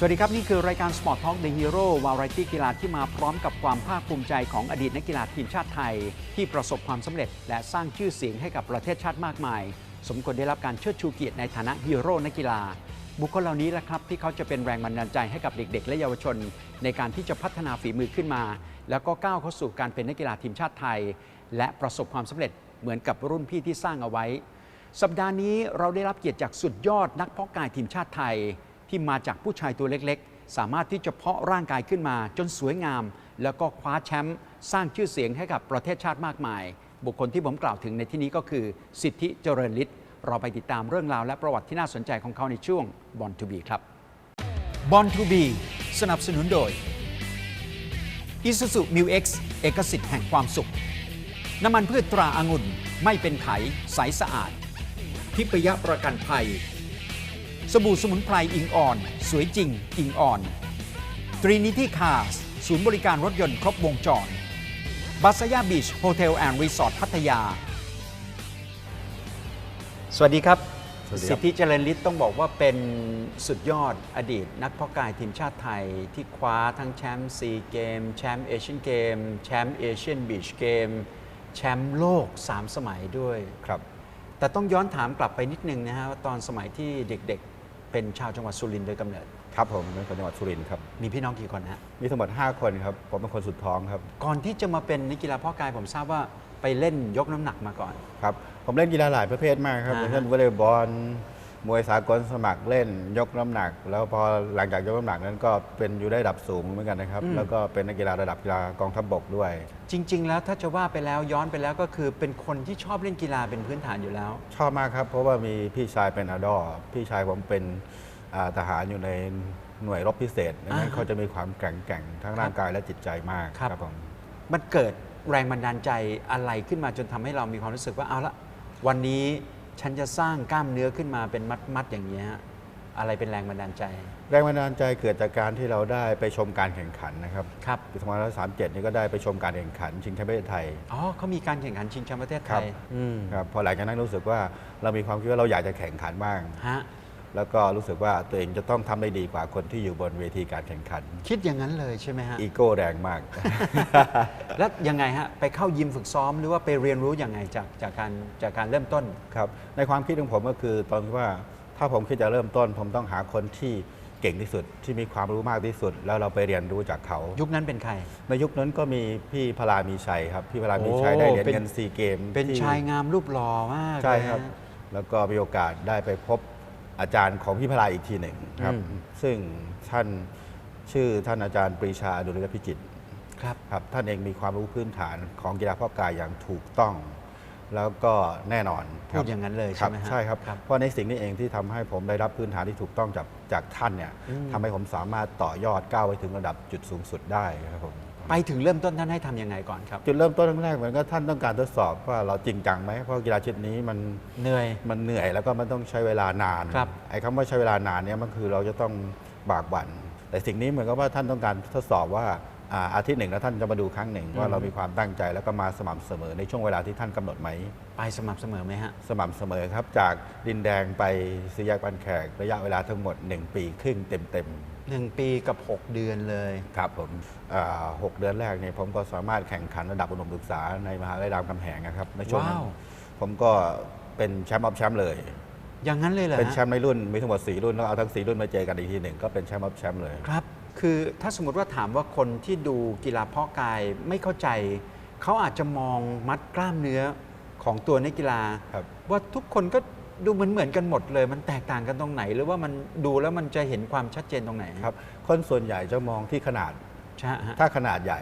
สวัสดีครับ นี่คือรายการ Sport Talk The Hero วาไรตี้กีฬาที่มาพร้อมกับความภาคภูมิใจของอดีตนักกีฬาทีมชาติไทย ที่ประสบความสำเร็จ และสร้างชื่อเสียงให้กับประเทศชาติมากมาย สมควรได้รับการเชิดชูเกียรติในฐานะฮีโร่นักกีฬา บุคคลเหล่านี้แหละครับที่เขาจะเป็นแรงบันดาลใจให้กับเด็ก ๆ และเยาวชน ในการที่จะพัฒนาฝีมือขึ้นมา แล้วก็ก้าวเข้าสู่การเป็นนักกีฬาทีมชาติไทย และประสบความสำเร็จเหมือนกับรุ่นพี่ที่สร้างเอาไว้ สัปดาห์นี้เราได้รับเกียรติจากสุดยอดนักเพาะกายทีมชาติไทย ที่มาจากผู้ชายตัวเล็กๆ สามารถที่จะเพาะร่างกายขึ้นมาจนสวยงาม แล้วก็คว้าแชมป์สร้างชื่อเสียงให้กับประเทศชาติมากมาย บุคคลที่ผมกล่าวถึงในที่นี้ก็คือสิทธิเจริญฤทธิ์เราไปติดตามเรื่องราวและประวัติที่น่าสนใจของเขาในช่วงบอลทูบีครับบอลทูบีสนับสนุนโดย Isuzu Mu X เอกสิทธิ์แห่งความสุข น้ำมันพืชตราอางุ่นไม่เป็นไข ใสสะอาด ทิพยประกันภัย สบู่สมุนไพรอิงอ่อน สวยจริง อิงอ่อนตรีนิที่คาสศูนย์บริการรถยนต์ครบวงจรบัสยาบีชโฮเทลแอนด์รีสอร์ทพัทยา สวัสดีครับ สวัสดีครับ สิทธิเจริญฤทธิ์ต้องบอกว่าเป็นสุดยอดอดีต นักเพาะกายทีมชาติไทยที่คว้าทั้งแชมป์ซีเกม แชมป์เอเชียนเกม แชมป์เอเชียนบีชเกม แชมป์โลก 3 สมัยด้วย ครับ แต่ต้องย้อนถามกลับไปนิดนึงนะฮะว่าตอนสมัยที่เด็กๆ เป็นชาวจังหวัดสุรินทร์โดยกำเนิด ครับผมเป็นคนจังหวัดสุรินทร์ครับ มีพี่น้องกี่คนฮะ มีทั้งหมด 5 คนครับ ผมเป็นคนสุดท้องครับ ก่อนที่จะมาเป็นนักกีฬาเพาะกายผมทราบว่าไปเล่นยกน้ำหนักมาก่อน ครับ ผมเล่นกีฬาหลายประเภทมากครับอ่าอฮะย่างเช่นวอลเลย์บอล มวยสากลสมัครเล่นยกน้ำหนัก แล้วพอหลังจากยกน้ำหนักนั้นก็เป็นอยู่ได้ระดับสูงเหมือนกันนะครับ แล้วก็เป็นนักกีฬาระดับกีฬากองทัพบกด้วย จริง ๆ แล้วถ้าจะว่าไปแล้วย้อนไปแล้วก็คือเป็นคนที่ชอบเล่นกีฬาเป็นพื้นฐานอยู่แล้ว ชอบมากครับ เพราะว่ามีพี่ชายเป็นอาดอพี่ชายผมเป็นอ่าทหารอยู่ในหน่วยรบพิเศษดังนั้นอ่าฮะเขาจะมีความแข็งแกร่งทั้งร่างกายและจิตใจมากครับครับ ผม มันเกิดแรงบันดาลใจอะไรขึ้นมาจนทำให้เรามีความรู้สึกว่าเอาละวันนี้ ฉันจะสร้างกล้ามเนื้อขึ้นมาเป็นมัดๆอย่างนี้ยฮะอะไรเป็นแรงบันดาลใจ แรงบันดาลใจเกิดจากการที่เราได้ไปชมการแข่งขันนะครับครับปี2537นี่ก็ได้ไปชมการแข่งขัน ชิงแชมป์ประเทศไทยอ๋อเขามีการแข่งขันชิงแชมป์ประเทศไทครับยอืมครับพอหลังจากนั้นรู้สึกว่าเรามีความคิดว่าเราอยากจะแข่งขันบ้างฮะ แล้วก็รู้สึกว่าตัวเองจะต้องทำได้ดีกว่าคนที่อยู่บนเวทีการแข่งขัน คิดอย่างนั้นเลยใช่ไหมฮะอีโก้แรงมาก แล้วยังไงฮะไปเข้ายิมฝึกซ้อมหรือว่าไปเรียนรู้ยังไงจากจากการจากการเริ่มต้นครับในความคิดของผมก็คือตอนที่ว่าถ้าผมคิดจะเริ่มต้น ผมต้องหาคนที่เก่งที่สุดที่มีความรู้มากที่สุด แล้วเราไปเรียนรู้จากเขา ยุคนั้นเป็นใคร ในยุคนั้นก็มีพี่พลามีชัยครับ พี่พลามีชัยโอ้ได้เหรียญเป็นเงินซีเกม เป็นที่ชายงามรูปหล่อมากใช่เลยครับฮะแล้วก็มีโอกาสได้ไปพบ อาจารย์ของพี่พลายอีกทีหนึ่งครับอืมซึ่งท่านชื่อท่านอาจารย์ปรีชาดุลยพิจิตรครับครับ ท่านเองมีความรู้พื้นฐานของกีฬาเพาะกายอย่างถูกต้อง แล้วก็แน่นอนคพูรัดบอย่างนั้นเลยครัใช่ไหมฮะใช่ครับครับ เพราะในสิ่งนี้เองที่ทำให้ผมได้รับพื้นฐานที่ถูกต้องจากจากท่านเนี่ยอืมทำให้ผมสามารถต่อยอดก้าวไปถึงระดับจุดสูงสุดได้ครับผม ไปถึงเริ่มต้นท่านให้ทำยังไงก่อนครับ จุดเริ่มต้นแรกเหมือนก็ท่านต้องการทดสอบว่าเราจริงจังไหมเพราะกีฬาชนิดนี้มันเหนื่อย มันเหนื่อยแล้วก็มันต้องใช้เวลานานครับ ไอ้คำว่าใช้เวลานานเนี่ยมันคือเราจะต้องบากบั่นแต่สิ่งนี้เหมือนกับว่าท่านต้องการทดสอบว่าอาทิตย์หนึ่งแล้วท่านจะมาดูครั้งหนึ่งว่าเรามีความตั้งใจแล้วก็มาสม่ำเสมอในช่วงเวลาที่ท่านกำหนดไหม ไปสม่ำเสมอไหมฮะ สม่ำเสมอครับ จากดินแดงไปสีแยกบันแขกระยะเวลาทั้งหมด 1 ปีครึ่งเต็มเต็ม 1 ปีกับ 6 เดือนเลยครับผมหกเดือนแรกเนี่ยผมก็สามารถแข่งขันระดับอุดมศึกษาในมหาวิทยาลัยรามคำแหงนะครับในช่วงนั้นผมก็เป็นแชมป์ออฟแชมป์เลย อย่างนั้นเลยเหรอเป็นแชมป์ในรุ่นมีทั้งหมด4รุ่นแล้วเอาทั้ง 4 รุ่นมาเจอกันอีกทีหนึ่งก็เป็นแชมป์ออฟแชมป์เลยครับคือถ้าสมมติว่าถามว่าคนที่ดูกีฬาเพาะกายไม่เข้าใจ เขาอาจจะมองมัดกล้ามเนื้อของตัวในกีฬา ว่าทุกคนก็ ดูเหมือนเหมือนๆกันหมดเลย มันแตกต่างกันตรงไหน หรือว่ามันดูแล้วมันจะเห็นความชัดเจนตรงไหนครับคนส่วนใหญ่จะมองที่ขนาด ใช่ฮะถ้าขนาดใหญ่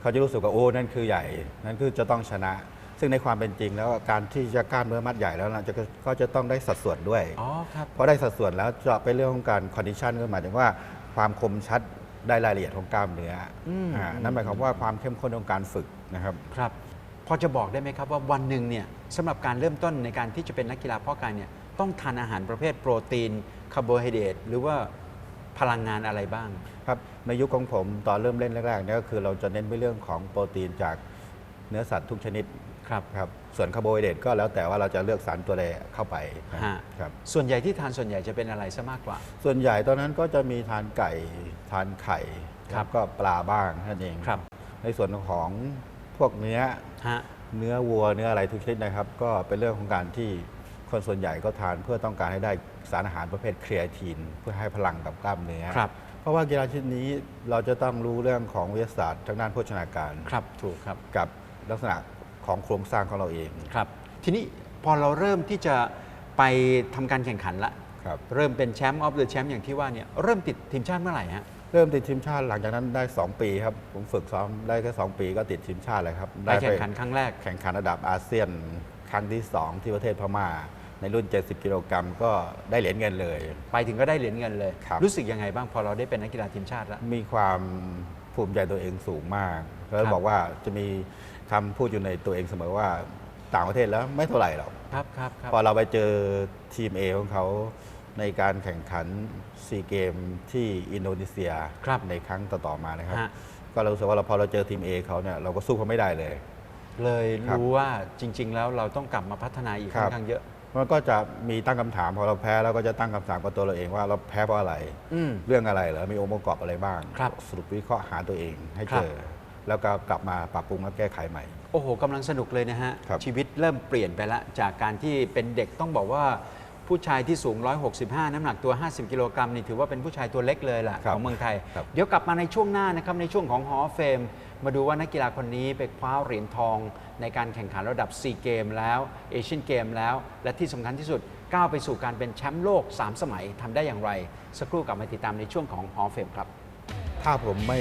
เขาจะรู้สึกว่าโอ้นั่นคือใหญ่ นั่นคือจะต้องชนะ ซึ่งในความเป็นจริงแล้วการที่จะกล้ามเนื้อมัดใหญ่แล้วนะจะก็จะต้องได้สัดส่วนด้วยอ๋อครับพอได้สัดส่วนแล้วจะเป็นเรื่องของการคอนดิชันก็หมายถึงว่าความคมชัดได้รายละเอียดของกล้ามเนื้ออมอ่านั่นหมายความว่าความเข้มข้นของการฝึกนะครับครับ พอจะบอกได้ไหมครับว่าวันหนึ่งเนี่ยสำหรับการเริ่มต้นในการที่จะเป็นนักกีฬาเพาะกายเนี่ยต้องทานอาหารประเภทโปรตีนคาร์โบไฮเดรตหรือว่าพลังงานอะไรบ้างครับในยุคของผมตอนเริ่มเล่นแรกๆเนี่ยก็คือเราจะเน้นไปเรื่องของโปรตีนจากเนื้อสัตว์ทุกชนิดครับครับส่วนคาร์โบไฮเดรตก็แล้วแต่ว่าเราจะเลือกสารตัวใดเข้าไปครับฮะครับส่วนใหญ่ที่ทานส่วนใหญ่จะเป็นอะไรซะมากกว่า ส่วนใหญ่ตอนนั้นก็จะมีทานไก่ทานไข่ครับแล้วก็ปลาบ้างนั่นเองครับ ในส่วนของ พวกเนื้อฮะเนื้อวัวเนื้ออะไรทุกชนิดนะครับ ก็เป็นเรื่องของการที่คนส่วนใหญ่ก็ทานเพื่อต้องการให้ได้สารอาหารประเภทครีเอทีน เพื่อให้พลังกับกล้ามเนื้อครับ เพราะว่ากีฬาชนิดนี้เราจะต้องรู้เรื่องของวิทยาศาสตร์ทางด้านโภชนาการครับถูกครับกับลักษณะของโครงสร้างของเราเองครับ ทีนี้พอเราเริ่มที่จะไปทำการแข่งขันละครับเริ่มเป็นแชมป์ออฟเดอะแชมป์อย่างที่ว่าเนี่ยเริ่มติดทีมชาติเมื่อไหร่ฮะ เริ่มติดทีมชาติหลังจากนั้นได้ 2 ปีครับ ผมฝึกซ้อมได้แค่2ปีก็ติดทีมชาติเลยครับไปแข่งขันครั้งแรก แข่งขันระดับอาเซียนครั้งที่ 2 ที่ประเทศพม่า ในรุ่น 70 กิโลกรัมก็ได้เหรียญเงินเลย ไปถึงก็ได้เหรียญเงินเลยครับรู้สึกยังไงบ้างพอเราได้เป็นนักกีฬาทีมชาติแล้ว มีความภูมิใจตัวเองสูงมากแล้ครัวบบอกว่าจะมีคำพูดอยู่ในตัวเองเสมอว่าต่างประเทศแล้วไม่เท่าไหร่หรอกครับครับครับพอเราไปเจอทีม A ของเขา ในการแข่งขันซีเกมที่อินโดนีเซียครับในครั้งต่อๆมานะครับ ฮะ ก็เรารู้สึกว่าเราพอเราเจอทีม A เขาเนี่ยเราก็สู้เขาไม่ได้เลย เลยครับรู้ว่าจริง ๆ แล้วเราต้องกลับมาพัฒนาอีกครัค่อบนข้างเยอะ มันก็จะมีตั้งคำถามพอเราแพ้เราก็จะตั้งคำถามกับตัวเราเองว่าเราแพ้เพราะอะไร อืม เรื่องอะไรเหรอ มีองค์ประกอบอะไรบ้าง ครับสรุปวิเคราะห์หาตัวเองให้ครัเจบอแล้วก็กลับมาปรับปรุงและแก้ไขใหม่ โอ้โหกำลังสนุกเลยนะฮะ ครับชีวิตเริ่มเปลี่ยนไปแล้วจากการที่เป็นเด็กต้องบอกว่า ผู้ชายที่สูง 165 น้ำหนักตัว 50 กิโลกรัมนี่ถือว่าเป็นผู้ชายตัวเล็กเลยล่ะ ครับของเมืองไทย ครับ เดี๋ยวกลับมาในช่วงหน้านะครับ ในช่วงของฮอเฟม มาดูว่านักกีฬาคนนี้ไปคว้าเหรียญทอง ในการแข่งขันระดับ 4 เกมแล้วเอเชียนเกมแล้ว และที่สำคัญที่สุดก้าวไปสู่การเป็นแชมป์โลก 3 สมัยทำได้อย่างไร สักครู่กลับมาติดตามในช่วงของฮอเฟมครับ ถ้าผมไม่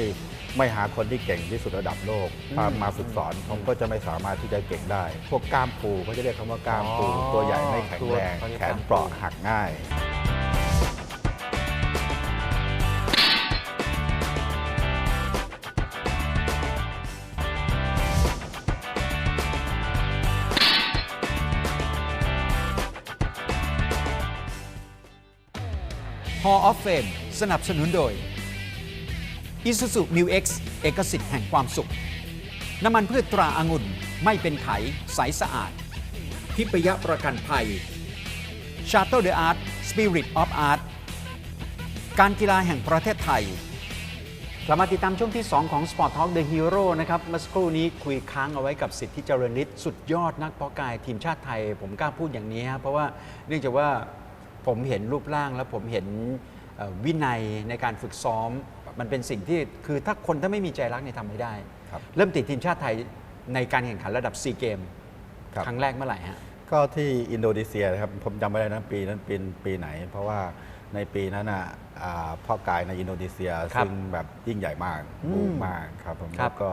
ไม่หาคนที่เก่งที่สุดระดับโลกอืมมามาฝึกสอนผมก็จะไม่สามารถที่จะเก่งได้ พวกกล้ามปูเขาจะเรียกคำว่ากล้ามปูอ๋อตัวใหญ่ไม่แข็งแรงตัวเขาเรียกแขกล้ามนปูเปราะหักง่าย Hall of Fame สนับสนุนโดย Isuzu New X เอกสิทธิ์แห่งความสุข น้ำมันพืชตราอางุ่นไม่เป็นไข ใสสะอาด ทิพยประกันภัย Shuttle the Art Spirit of Art การกีฬาแห่งประเทศไทยกลับมาติดตามช่วงที่ 2 ของ Sport Talk The Hero นะครับเมื่อสักครู่นี้คุยค้างเอาไว้กับสิทธิเจริญฤทธิ์สุดยอดนักเพาะกายทีมชาติไทย ผมกล้าพูดอย่างนี้ครับเพราะว่าเนื่องจากว่าผมเห็นรูปร่างแล้วผมเห็นวินัยในการฝึกซ้อม มันเป็นสิ่งที่คือถ้าคนถ้าไม่มีใจรักเนี่ยทำไม่ได้ ครับ เริ่มติดทีมชาติไทยในการแข่งขันระดับซีเกมครับ ครั้งแรกเมื่อไหร่ฮะ ก็ที่อินโดนีเซียนะครับผมจำไม่ได้นะปีนั้นเป็นปีไหน เพราะว่าในปีนั้นอะอ่าพ่อกายในอินโดนีเซียครับซึ่งแบบยิ่งใหญ่มากอืมบูมมากครับผมครัแล้บวก็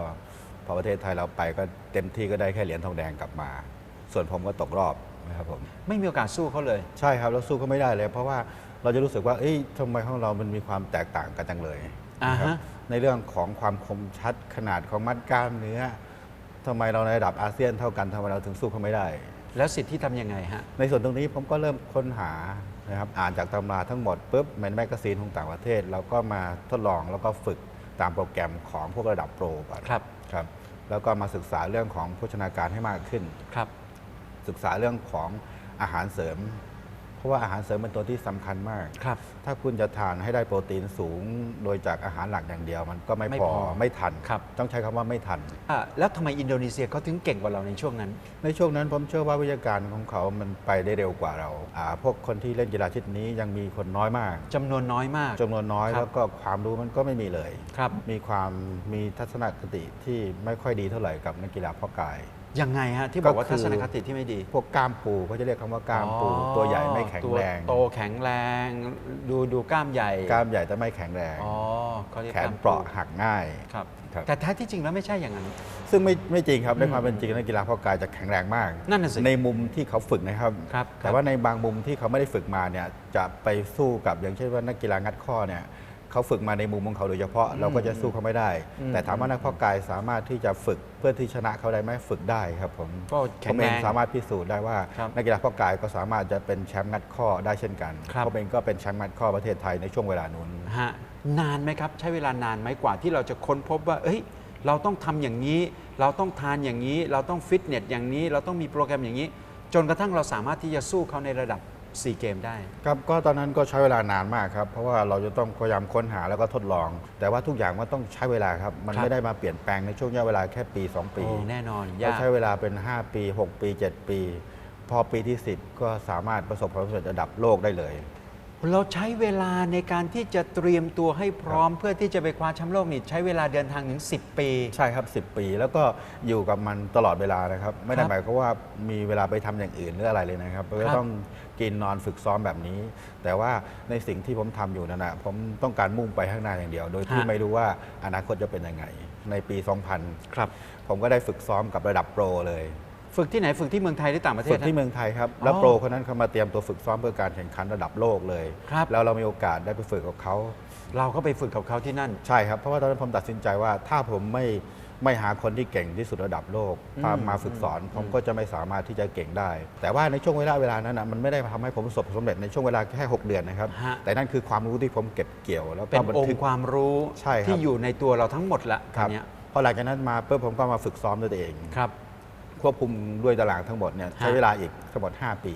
พอประเทศไทยเราไปก็เต็มที่ก็ได้แค่เหรียญทองแดงกลับมา ส่วนผมก็ตกรอบนะครับผม ไม่มีโอกาสสู้เขาเลย ใช่ครับ แล้วสู้ก็ไม่ได้เลย เพราะว่าเราจะรู้สึกว่าเอ้ยทำไมของเรามันมีความแตกต่างกันจังเลยอ่าฮะ นะครับในเรื่องของความคมชัดขนาดของมัดกล้ามเนื้อทำไมเราในระดับอาเซียนเท่ากันทำไมเราถึงสู้เขาไม่ได้ แล้วสิทธิทำยังไงฮะ ในส่วนตรงนี้ผมก็เริ่มค้นหานะครับอ่านจากตำราทั้งหมดปุ๊บในแมกกาซีนของต่างประเทศ เราก็มาทดลองแล้วก็ฝึกตามโปรแกรมของพวกระดับโปรก่อนครับครับ แล้วก็มาศึกษาเรื่องของโภชนาการให้มากขึ้นครับ ศึกษาเรื่องของอาหารเสริมเพ ราะว่าอาหารเสริมเป็นตัวที่สำคัญมาก ครับ ถ้าคุณจะทานให้ได้โปรตีนสูง โดยจากอาหารหลักอย่างเดียว มันก็ไม่ไม่พอพอไม่ทันครับต้องใช้คำว่าไม่ทันอะแล้วทำไมอินโดนีเซียเขาถึงเก่งกว่าเราในช่วงนั้น ในช่วงนั้นผมเชื่อว่าวิทยาการของเขามันไปได้เร็วกว่าเราอ่าพวกคนที่เล่นกีฬาชนิดนี้ยังมีคนน้อยมากจำนวนน้อยมากจำนวนน้อยครับแล้วก็ความรู้มันก็ไม่มีเลยครับมีความมีทัศนคติที่ไม่ค่อยดีเท่าไหร่กับนักกีฬาเพาะกาย ยังไงฮะที่บอกว่าก็คือทัศนคติที่ไม่ดี พวกกล้ามปูเขาจะเรียกคำว่ากล้ามปูอ๋อตัวใหญ่ไม่แข็งแรงตัวโตแข็งแรง ดูดูกล้ามใหญ่กล้ามใหญ่แต่ไม่แข็งแรงอ๋อเขาเรียกแขกนล้ามเปราะหักง่ายครับครับแต่แท้ที่จริงแล้วไม่ใช่อย่างนั้น ซึ่งไม่ไม่จริงครับในอืมความเป็นจริงนักกีฬาเพาะกายจะแข็งแรงมาก นั่นน่ะสิในมุมที่เขาฝึกนะครับครับแต่ว่าในบางมุมที่เขาไม่ได้ฝึกมาเนี่ยจะไปสู้กับอย่างเช่นว่านักกีฬางัดข้อเนี่ย เขาฝึกมาในมุมของเขาโดยเฉพาะเราก็จะสู้เขาไม่ได้อืมแต่ถามว่านักเพาะกายสามารถที่จะฝึกเพื่อที่ชนะเขาได้ไหมฝึกได้ครับผมก็ผแข็งมแรเองงสามารถพิสูจน์ได้ว่าครับนักกีฬาเพาะกายก็สามารถจะเป็นแชมป์งัดข้อได้เช่นกันครับผมเองก็เป็นแชมป์งัดข้อประเทศไทยในช่วงเวลานู้นฮะนานไหมครับ ใช้เวลานานไหมกว่าที่เราจะค้นพบว่า เอ้ย เราต้องทำอย่างนี้ เราต้องทานอย่างนี้ เราต้องฟิตเนสอย่างนี้ เราต้องมีโปรแกรมอย่างนี้ จนกระทั่งเราสามารถที่จะสู้เขาในระดับ ซีเกมได้ ครับก็ตอนนั้นก็ใช้เวลานานมากครับ เพราะว่าเราจะต้องพยายามค้นหาแล้วก็ทดลอง แต่ว่าทุกอย่างมันต้องใช้เวลาครับ มันครับ ไม่ได้มาเปลี่ยนแปลงในช่วงระยะเวลาแค่ปี 2 ปีโอ้แน่นอนก็ยาก ใช้เวลาเป็น 5 ปี 6 ปี 7 ปี พอปีที่ 10 ก็สามารถประสบความสำเร็จระดับโลกได้เลย เราใช้เวลาในการที่จะเตรียมตัวให้พร้อม เพื่อที่จะไปคว้าแชมป์โลกนี่ใช้เวลาเดินทางถึง 10 ปี ใช่ครับ 10 ปี แล้วก็อยู่กับมันตลอดเวลานะครับ ไม่ได้ครับหมายความว่ามีเวลาไปทำอย่างอื่นหรืออะไรเลยนะครับครัก็บต้องกินนอนฝึกซ้อมแบบนี้ แต่ว่าในสิ่งที่ผมทำอยู่นั่นนะผมต้องการมุ่งไปข้างหน้าอย่างเดียว โดยที่ไม่รู้ว่าอนาคตจะเป็นยังไงในปี 2000 ครับ ผมก็ได้ฝึกซ้อมกับระดับโปรเลย ฝึกที่ไหนฝึกที่เมืองไทยหรือต่างประเทฝึศกที่ฮะเมืองไทยครับ แล้วอ๋อโปรคนนั้นเขามาเตรียมตัวฝึกซ้อมเพื่อการแข่งขันระดับโลกเลยครับแล้วเรามีโอกาสได้ไปฝึกกับเขา เราก็ไปฝึกกับเขาที่นั่น ใช่ครับ เพราะว่าตอนนั้นผมตัดสินใจว่าถ้าผมไม่ไม่หาคนที่เก่งที่สุดระดับโลกอืมมามาฝึกสอนผมก็จะไม่สามารถที่จะเก่งได้ แต่ว่าในช่วงเวลาเวลานั้นนะมันไม่ได้ทำให้ผมประสบความสำเร็จในช่วงเวลาแค่ 6 เดือนนะครับฮะแต่นั่นคือความรู้ที่ผมเก็บเกี่ยว แล้วเป็ก็นบันองทึกค์ความรู้ใช่ครับที่อยู่ในตัวเราทั้งหมดละครับอันเนี้ยพอหลังจากนั้นมาเพิ่ผมก็มาฝึกซ้อมด้วยตัวเองครับ ควบคุมด้วยตารางทั้งหมดเนี่ยใช้เวลาอีกทั้งหมด 5 ปี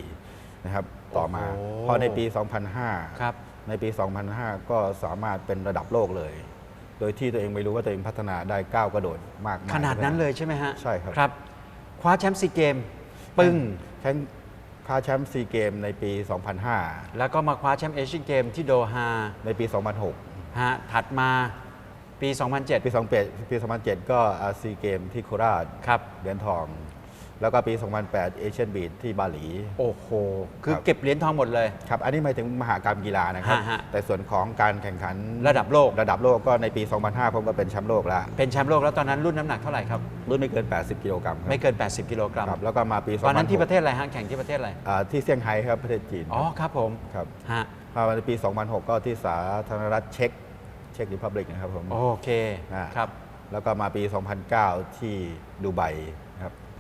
นะครับต่อมาโอ้โหพอในปี 2005ครับในปี 2005 ก็สามารถเป็นระดับโลกเลย โดยที่ตัวเองไม่รู้ว่าตัวเองพัฒนาได้ก้าวกระโดดมากมยขนาดนั้นเลยใช่ไหมฮะใช่ครับครับคว้าแชมป์ซีเกม ปึ้งแข่งคว้าแชมป์ซีเกมในปี 2005 แล้วก็มาคว้าแชมป์เอเชียนเกมที่โดฮาในปี 2006ฮะถัดมาปี 2007 ปี 2008 ปี 2007 ก็ซีเกมที่โคราชครับเหรียญทอง แล้วก็ปี 2008 เอเชียนบีดที่บาหลี โอ้โห คือครับ เก็บเหรียญทองหมดเลย ครับ อันนี้หมายถึงมหากรรมกีฬานะครับ ฮะฮะ แต่ส่วนของการแข่งขันระดับโลก ระดับโลกก็ในปี 2005 ผมก็เป็นแชมป์โลกแล้วเป็นแชมป์โลกแล้วตอนนั้นรุ่นน้ำหนักเท่าไหร่ครับ รุ่นไม่เกิน 80 กิโลกรัมครับไม่เกิน 80 กิโลกรัม ครับแล้วก็มาปีตอนนั้นที่2006ประเทศอะไรฮะแข่งที่ประเทศอะไรอ่าที่เซี่ยงไฮ้ครับประเทศจีนอ๋อครับผม ครับฮะ พอมาในปี 2006 ก็ที่สาธารณรัฐเช็กเช็กริพับลิกนะครับผม โอเค อ่า ครับ แล้วก็มาปี 2009 ที่ดูไบครับ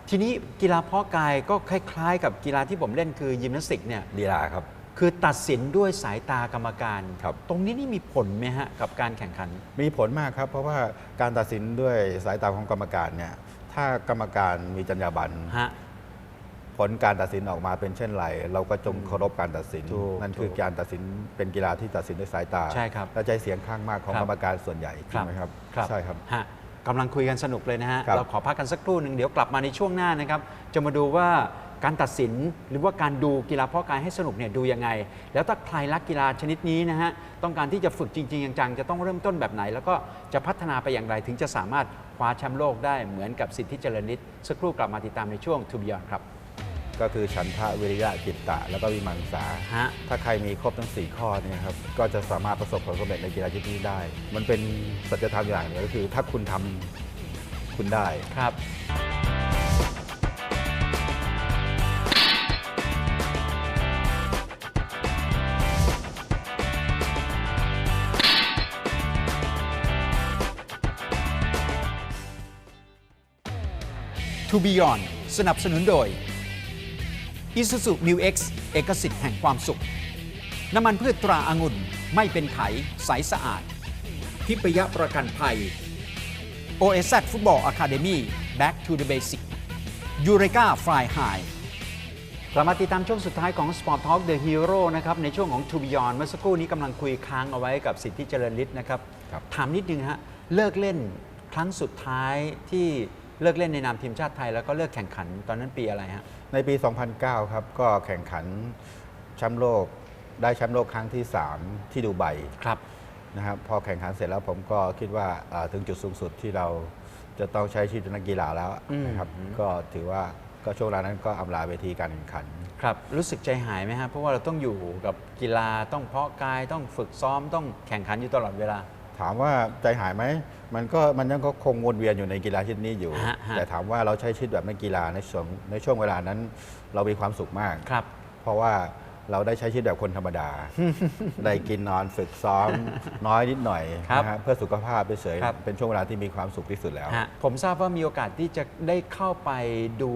ทีนี้กีฬาเพาะกายก็คล้าย ๆ กับกีฬาที่ผมเล่นคือยิมนาสติกเนี่ยดีลาครับ คือตัดสินด้วยสายตากรรมการ ครับ ตรงนี้นี่มีผลไหมฮะกับการแข่งขัน มีผลมากครับ เพราะว่าการตัดสินด้วยสายตาของกรรมการเนี่ยถ้ากรรมการมีจรรยาบรรณฮะ ผลการตัดสินออกมาเป็นเช่นไร เราก็จงเคารพการตัดสิน ถูกนั่นคือถูกการตัดสินเป็นกีฬาที่ตัดสินด้วยสายตาใช่ครับและใจเสียงข้างมากของครับ กรรมการส่วนใหญ่ใช่ไหมครับใช่ครับ ฮะ กำลังคุยกันสนุกเลยนะฮะ ครับเราขอพักกันสักครู่หนึ่งเดี๋ยวกลับมาในช่วงหน้านะครับ จะมาดูว่าการตัดสินหรือว่าการดูกีฬาเพาะกายให้สนุกเนี่ยดูยังไง แล้วถ้าใครรักกีฬาชนิดนี้นะฮะ ต้องการที่จะฝึกจริง ๆ จังๆ จะต้องเริ่มต้นแบบไหน แล้วก็จะพัฒนาไปอย่างไรถึงจะสามารถคว้าแชมป์โลกได้เหมือนกับสิทธิเจริญนิตสักครู่กลับมาติดตามในช่วงทูบิยอนครับ ก็คือฉันทะวิริยะจิตตะ แล้วก็วิมังสา ฮะ ถ้าใครมีครบทั้ง 4 ข้อเนี่ยครับก็จะสามารถประสบความสำเร็จในกีฬาชนิดนี้ได้ มันเป็นสัจธรรมอย่างหนึงก็คือถ้าคุณทำคุณได้ ครับ To Beyond สนับสนุนโดย Isuzu New X เอกสิทธิ์แห่งความสุข น้ำมันพืชตราอางุ่นไม่เป็นไขใสสะอาด ทิพยประกันภัย OSZ Football Academy Back to the Basic Eureka Fly High กลับมาติดตามช่วงสุดท้ายของ Sport Talk The Hero นะครับในช่วงของ To Beyond เมื่อสักครู่นี้กำลังคุยค้างเอาไว้กับสิทธิเจริญฤทธิ์นะครับครับถามนิดนึงฮะเลิกเล่นครั้งสุดท้ายที่เลิกเล่นในนามทีมชาติไทย แล้วก็เลิกแข่งขันตอนนั้นปีอะไรฮะ ในปี 2009 ครับ ก็แข่งขันแชมป์โลก ได้แชมป์โลกครั้งที่ 3 ที่ดูไบครับนะครับพอแข่งขันเสร็จแล้วผมก็คิดว่าอ่าถึงจุดสูงสุดที่เราจะต้องใช้ชีวิตเป็นนักกีฬาแล้วอืมนะครับก็ถือว่าก็ช่วงเวลานั้นก็อำลาเวทีการแข่งขัน ครับ รู้สึกใจหายไหมฮะเพราะว่าเราต้องอยู่กับกีฬาต้องเพาะกายต้องฝึกซ้อมต้องแข่งขันอยู่ตลอดเวลา ถามว่าใจหายไหม มันก็มันยังก็คงวนเวียนอยู่ในกีฬาชนิดนี้อยู่ ฮะฮะแต่ถามว่าเราใช้ชีวิตแบบนักกีฬาในช่วงในช่วงเวลานั้น เรามีความสุขมาก ครับ เพราะว่าเราได้ใช้ชีวิตแบบคนธรรมดา ได้กินนอนฝึกซ้อม น้อยนิดหน่อยครับนะฮะเพื่อสุขภาพเฉยๆครับ เป็นช่วงเวลาที่มีความสุขที่สุดแล้ว ฮะผมทราบว่ามีโอกาสที่จะได้เข้าไปดู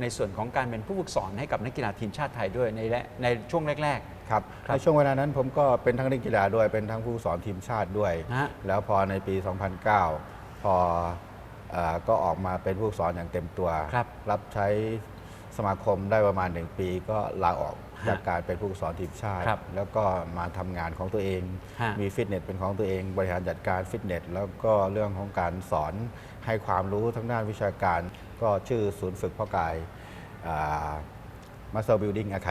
ในส่วนของการเป็นผู้ฝึกสอนให้กับนักกีฬาทีมชาติไทยด้วยในและในช่วงแรกครับ ครับในช่วงเวลานั้นผมก็เป็นทั้งนักกีฬาด้วยเป็นทั้งผู้สอนทีมชาติด้วย ฮะ แล้วพอในปี 2009 พออ่าก็ออกมาเป็นผู้ฝึกสอนอย่างเต็มตัวครับรับใช้สมาคมได้ประมาณหนึ่งปี ก็ลาออกฮะจากการเป็นผู้ฝึกสอนทีมชาติ ครับแล้วก็มาทำงานของตัวเอง ฮะมีฟิตเนสเป็นของตัวเอง บริหารจัดการฟิตเนสแล้วก็เรื่องของการสอนให้ความรู้ทั้งด้านวิชาการ ก็ชื่อศูนย์ฝึกพ่อกายมาสเตอร์บิลดิ้งอะคา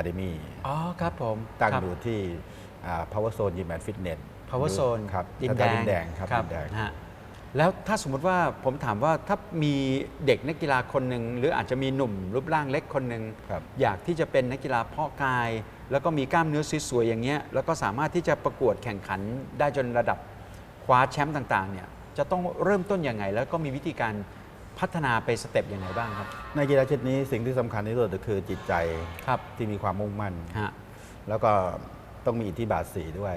เดมีอ๋อครับผมตั้งครับ อยู่ที่อ่า Power Zone Gym and Fitness power zone ครับดินแถแดวๆงดินแดงครับดินแดง ฮะแล้วถ้าสมมติว่าผมถามว่าถ้ามีเด็กนักกีฬาคนหนึ่งหรืออาจจะมีหนุ่มรูปร่างเล็กคนหนึ่งครับ อยากที่จะเป็นนักกีฬาเพาะกาย แล้วก็มีกล้ามเนื้อสวยๆอย่างเงี้ยแล้วก็สามารถที่จะประกวดแข่งขันได้จนระดับคว้าแชมป์ต่างๆเนี่ยจะต้องเริ่มต้นยังไง แล้วก็มีวิธีการ พัฒนาไปสเต็ปยังไงบ้างครับ ในกีฬาชนิดนี้สิ่งที่สำคัญที่สุดก็คือจิตใจครับที่มีความมุ่งมั่น ฮะแล้วก็ต้องมีอิทธิบาทสีด้วย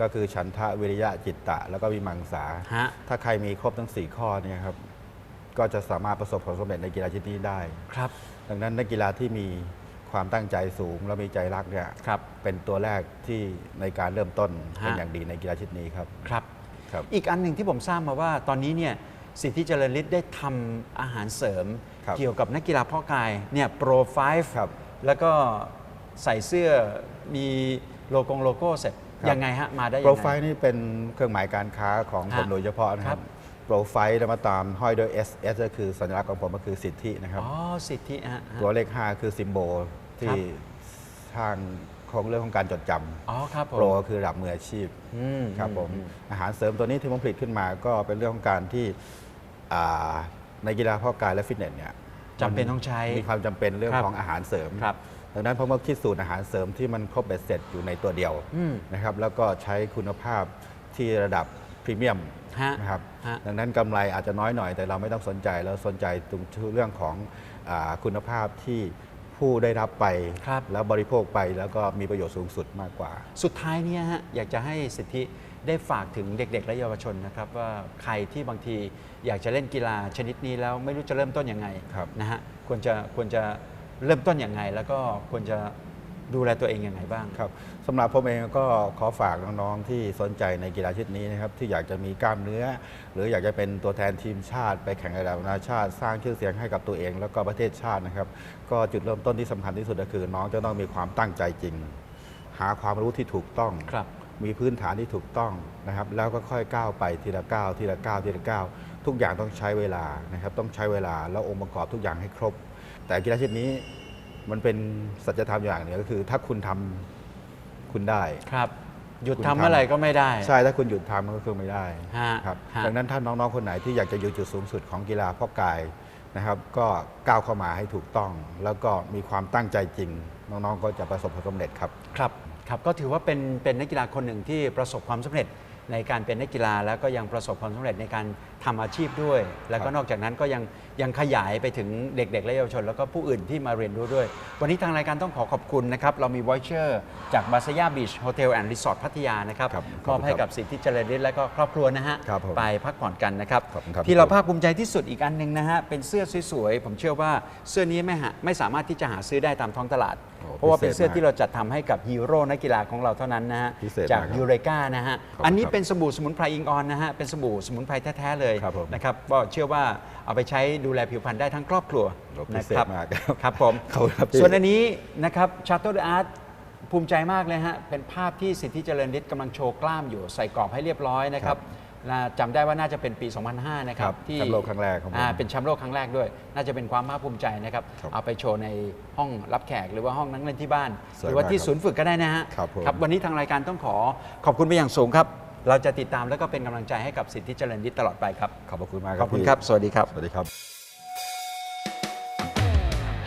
ก็คือฉันทะวิริยะจิตตะ แล้วก็วิมังสา ฮะถ้าใครมีครบทั้ง 4 ข้อเนี่ยครับ ก็จะสามารถประสบความสำเร็จในกีฬาชนิดนี้ได้ ครับดังนั้นนักกีฬาที่มีความตั้งใจสูง และมีใจรักเนี่ยครับ เป็นตัวแรกที่ในการเริ่มต้นฮะเป็นอย่างดีในกีฬาชนิดนี้ครับครับ ครับ อีกอันหนึ่งที่ผมทราบมาว่าตอนนี้เนี่ย สิทธิเจริญฤทธิ์ได้ทำอาหารเสริม ครับเกี่ยวกับนักกีฬาเพาะกายเนี่ยโปรไฟฟ์ครับแล้วก็ใส่เสื้อมีโลโก้โลโก้เสร็จครับ ยังไงฮะ มาได้ยังโปรไงไฟล์นี่เป็นเครื่องหมายการค้าของผมฮะโดยเฉพาะนะคครัรับ บ โปรไฟล์แล้วมาตามห้อยด้วย S S ก็คือสัญลักษณ์ของผมก็คือสิทธินะครับ อ๋อสิทธิฮะฮะตัวเลข 5 คือซิมโบลครัที่บทาง ของเรื่องของการจดจอ๋อครับผำมโปรก็คือระดับมืออาชีพอืมครับผมอือาหารเสริมตัวนี้ที่ผมผลิตขึ้นมาก็เป็นเรื่องของการที่อ่าในกีฬาเพาะกายและฟิตเนสเนี่ยจำเป็นต้องใช้ มีความจำเป็นเรื่องครับของอาหารเสริมครับ ดังนั้นผมก็คิดสูตรอาหารเสริมที่มันครบเบ็ดเสร็จอยู่ในตัวเดียว อืม นะครับแล้วก็ใช้คุณภาพที่ระดับพรีเมียมฮะนะครับฮะ ดังนั้นกำไรอาจจะน้อยหน่อยแต่เราไม่ต้องสนใจเราสนใจตรงเรื่องของอาคุณภาพที่ ผู้ได้รับไป ครับ แล้วบริโภคไปแล้วก็มีประโยชน์สูงสุดมากกว่า สุดท้ายเนี่ยฮะอยากจะให้สิทธิได้ฝากถึงเด็ก ๆ และเยาวชนนะครับว่าใครที่บางทีอยากจะเล่นกีฬาชนิดนี้แล้วไม่รู้จะเริ่มต้นยังไงครับ นะฮะควรจะควรจะเริ่มต้นยังไง แล้วก็ควรจะ ดูแลตัวเองยังไงบ้าง ครับสำหรับผมเองก็ขอฝากน้องๆที่สนใจในกีฬาชนิดนี้นะครับที่อยากจะมีกล้ามเนื้อ หรืออยากจะเป็นตัวแทนทีมชาติ ไปแข่งระดับนานาชาติ สร้างชื่อเสียงให้กับตัวเอง แล้วก็ประเทศชาตินะครับ ก็จุดเริ่มต้นที่สำคัญที่สุดก็คือน้องจะต้องมีความตั้งใจจริง หาความรู้ที่ถูกต้อง ครับ มีพื้นฐานที่ถูกต้องนะครับ แล้วก็ค่อยก้าวไปทีละก้าวทีละก้าวทีละก้าวทุกอย่างต้องใช้เวลานะครับ ต้องใช้เวลาแล้วองค์ประกอบทุกอย่างให้ครบ แต่กีฬาชนิดนี้ มันเป็นสัจธรรมอย่างหนึ่งก็คือ ถ้าคุณทำคุณได้ครับ หยุดคุณทำทำเมื่อไหร่ก็ไม่ได้ ใช่ถ้าคุณหยุดทำมันก็คือไม่ได้ฮะครับฮะดังนั้นถ้าน้องๆคนไหนที่อยากจะอยู่จุดสูงสุดของกีฬาเพาะกายนะครับ ก็ก้าวเข้ามาให้ถูกต้อง แล้วก็มีความตั้งใจจริง น้องๆก็จะประสบความสำเร็จครับครับครับก็ถือว่าเป็นเป็นนักกีฬาคนหนึ่งที่ประสบความสำเร็จในการเป็นนักกีฬาแล้วก็ยังประสบความสำเร็จในการ ทำอาชีพด้วย แล้วก็ครับนอกจากนั้นก็ยังยังขยายไปถึงเด็ก ๆ และเยาวชน แล้วก็ผู้อื่นที่มาเรียนรู้ด้วย วันนี้ทางรายการต้องขอขอบคุณนะครับ เรามีวอยเชอร์จากบาซายาบีชโฮเทลแอนด์รีสอร์ทพัทยานะครับครับมอบให้ขอบคุณครับกับสิทธิเจริญฤทธิ์และก็ครอบครัวนะฮะครับผมไปพักผ่อนกันนะครับขอบคุณครับ ที่เราภาคภูมิใจที่สุดอีกอันหนึ่งนะฮะเป็นเสื้อสวยๆผมเชื่อว่าเสื้อนี้ไม่หาไม่สามารถที่จะหาซื้อได้ตามท้องตลาดโอ้เพราะว่าเป็นพิเศษเสื้อมากที่เราจัดทำให้กับฮีโร่นักกีฬาของเราเท่านั้นนะฮะพิเศษจากมากครับยูเรกานะฮะขอบคุณอันนี้ครับเป็นสบู่สมุนไพรอิงออนนะฮะเป็นสบู่สมุนไพรแท้ๆเลยครับผมนะครับก็เชื่อว่าเอาไปใช้ดูแลผิวพรรณได้ทั้งครอบครัวโอ้พินะเศษครับมากครับครับผมขอบคุณครับพี่ส่วนอันนี้นะครับชาร์ตเดออาร์ตภูมิใจมากเลยฮะเป็นภาพที่สิทธิเจริญฤทธิ์กำลังโชว์กล้ามอยู่ใส่กรอบให้เรียบร้อยนะครับน่าจำได้ว่าน่าจะเป็นปี 2005 นะครัครับบแชมป์โลกครั้งแรกของผมอ่าเป็นแชมป์โลกครั้งแรกด้วย น่าจะเป็นความภาคภูมิใจนะครับครับเอาไปโชว์ในห้องรับแขกหรือว่าห้องนั่งเล่นที่บ้านสหวยรือว่าที่มากครับศูนย์ฝึกก็ได้นะฮะครับผมวันนี้ทางรายการต้องขอขอบคุณไปอย่างสูงครับ เราจะติดตามแล้วก็เป็นกำลังใจให้กับสิทธิเจริญฤทธิ์ตลอดไปครับ ขอบพระคุณมากขอบคุณพี่ครับ สวัสดีครับ สวัสดีครับ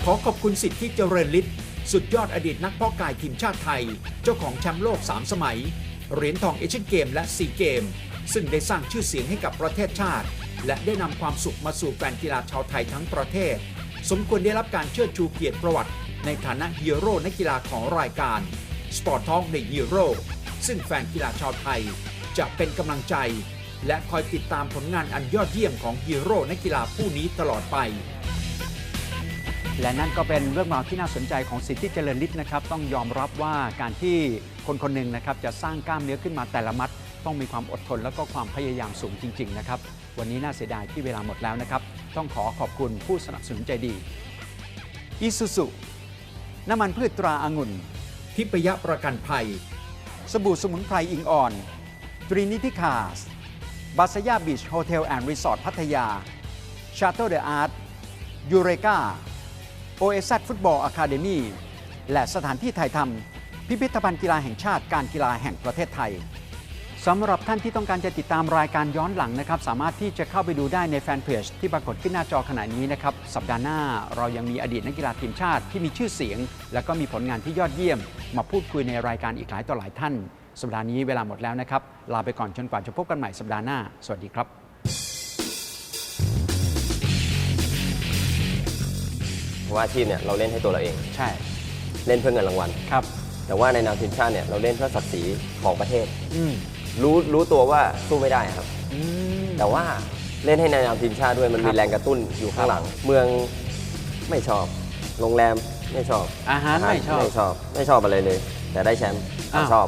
ขอขอบคุณสิทธิเจริญฤทธิ์สุดยอดอดีตนักเพาะกายทีมชาติไทย เจ้าของแชมป์โลก 3 สมัย เหรียญทองเอเชียนเกมและซีเกม ซึ่งได้สร้างชื่อเสียงให้กับประเทศชาติ และได้นำความสุขมาสู่แฟนกีฬาชาวไทยทั้งประเทศ สมควรได้รับการเชิดชูเกียรติประวัติ ในฐานะฮีโร่นักกีฬาของรายการ Sport Talk ในฮีโร่ซึ่งแฟนกีฬาชาวไทย จะเป็นกำลังใจ และคอยติดตามผลงานอันยอดเยี่ยมของฮีโร่นักกีฬาผู้นี้ตลอดไป และนั่นก็เป็นเรื่องราวที่น่าสนใจของสิทธิเจริญฤทธิ์นะครับ ต้องยอมรับว่าการที่คนคนหนึ่งนะครับจะสร้างกล้ามเนื้อขึ้นมาแต่ละมัด ต้องมีความอดทนแล้วก็ความพยายามสูงจริง ๆ นะครับ วันนี้น่าเสียดายที่เวลาหมดแล้วนะครับ ต้องขอขอบคุณผู้สนับสนุนใจดีอิสุสุน้ำมันพืชตราอางุ่น ทิพยประกันภัย สบู่สมุนไพรอิงอ่อน ตรีนิติคาสบาสยาบีชโฮเทลแอนด์รีสอร์ทพัทยาชาโตเดอะอาร์ตยูเรกาโอเอซฟุตบอลอะคาเดมีและสถานที่ถ่ายทำพิพิธภัณฑ์กีฬาแห่งชาติการกีฬาแห่งประเทศไทยสำหรับท่านที่ต้องการจะติดตามรายการย้อนหลังนะครับ สามารถที่จะเข้าไปดูได้ในแฟนเพจที่ปรากฏขึ้นหน้าจอขณะนี้นะครับ สัปดาห์หน้าเรายังมีอดีตนักกีฬาทีมชาติที่มีชื่อเสียง และก็มีผลงานที่ยอดเยี่ยม มาพูดคุยในรายการอีกหลายต่อหลายท่าน สัปดาห์นี้เวลาหมดแล้วนะครับ ลาไปก่อนจนกว่าจะพบกันใหม่สัปดาห์หน้า สวัสดีครับ เพราะว่าอาชีพเนี่ยเราเล่นให้ตัวเราเอง ใช่ เล่นเพื่อเงินรางวัล ครับ แต่ว่าในนามทีมชาติเนี่ยเราเล่นเพื่อศักดิ์ศรีของประเทศ อืมรู้รู้ตัวว่าสู้ไม่ได้ครับ อืม แต่ว่าเล่นให้ในนามทีมชาติด้วยมันครัมีบแรงกระตุ้นอยู่ข้างหลัง เมืองไม่ชอบ โรงแรมไม่ชอบอาหารไม่ชอบ ไม่ชอบไม่ชอบอะไรเลย แต่ได้แชมป์อ้าวชอบ